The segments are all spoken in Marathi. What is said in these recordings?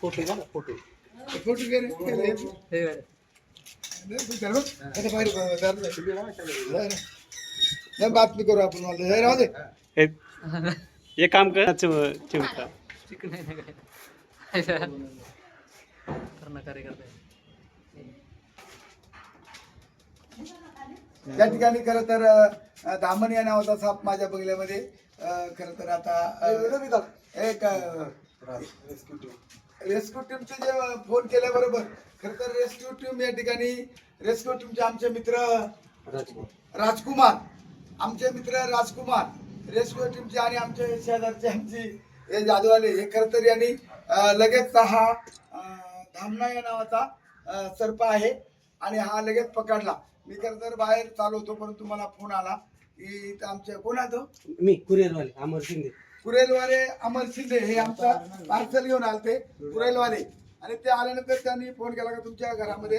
फोटो ना फोटो फोटो. हे. नाही, बातमी करू आपण मला. जाय राहू दे. हे- हे काम कर. चिव- चिवटा चिकन आहे ना काय? करणं कार्यकर्ता. आहे. या ठिकाणी खरं तर अ, दामन या नावाचा साप माझ्या बंगल्यामध्ये खरं तर आता एक रेस्क्यू टीमचे जे फोन केल्याबरोबर खरं तर रेस्क्यू टीम या ठिकाणी रेस्क्यू टीमचे आमचे मित्र राजकुमार. आमचे मित्र राजकुमार रेस्क्यू टीमचे आणि आमचे शेजारचे आमची हे जादूवाले हे खरं तर यांनी लगेच हा धामणा या नावाचा सर्प आहे आणि हा लगेच पकडला. मी खरं तर बाहेर चालू होतो परंतु मला फोन आला की इथं आमचे कोण तो? मी कुरिअरवाले अमर शिंदे. कुरेलवाले अमर शिंदे हे आमचा पार्सल घेऊन आलते कुरेलवाले. आणि ते आल्यानंतर त्यांनी फोन केला का तुमच्या घरामध्ये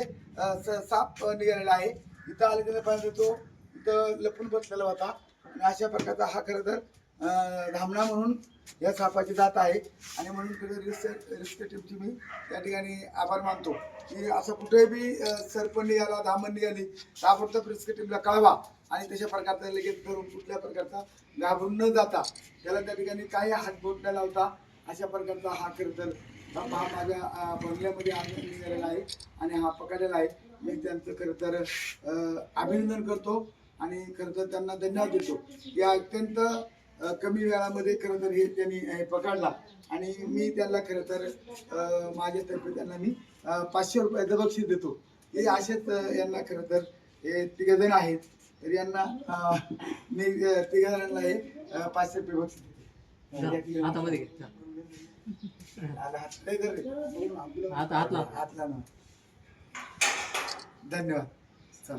स- साप निघालेला आहे. इथं आले त्याने पाहिजे तो इथं लपून बसलेला होता. आणि अशा प्रकारचा हा खरं तर ढामणा धामणा म्हणून या सापाची जात आहे आणि म्हणून तिथे रिस्क रिस्क टीमची मी त्या ठिकाणी आभार मानतो. की असं कुठेही बी आला धामंडी निघाला धामण निघाली ताबडतोब रिस्क टीमला कळवा. आणि तशा प्रकारचा लगेच धरून कुठल्या प्रकारचा घाबरून न जाता त्याला त्या ठिकाणी काही हातबोट न लावता अशा प्रकारचा हा खरंतर हा माझ्या बंगल्यामध्ये आणून निघालेला आहे. आणि हा पकडलेला आहे. मी त्यांचं खरं तर अभिनंदन करतो. आणि खरं तर त्यांना धन्यवाद देतो. या अत्यंत कमी वेळामध्ये खरं तर हे त्यांनी पकडला. आणि मी त्यांना खरं तर माझ्यातर्फे त्यांना मी पाचशे रुपयाचं बक्षीस देतो. हे असेच यांना खरं तर हे तिघजण आहेत. तर यांना मी तिघजणांना हे पाचशे रुपये बक्षीस देते. ना. धन्यवाद. चल.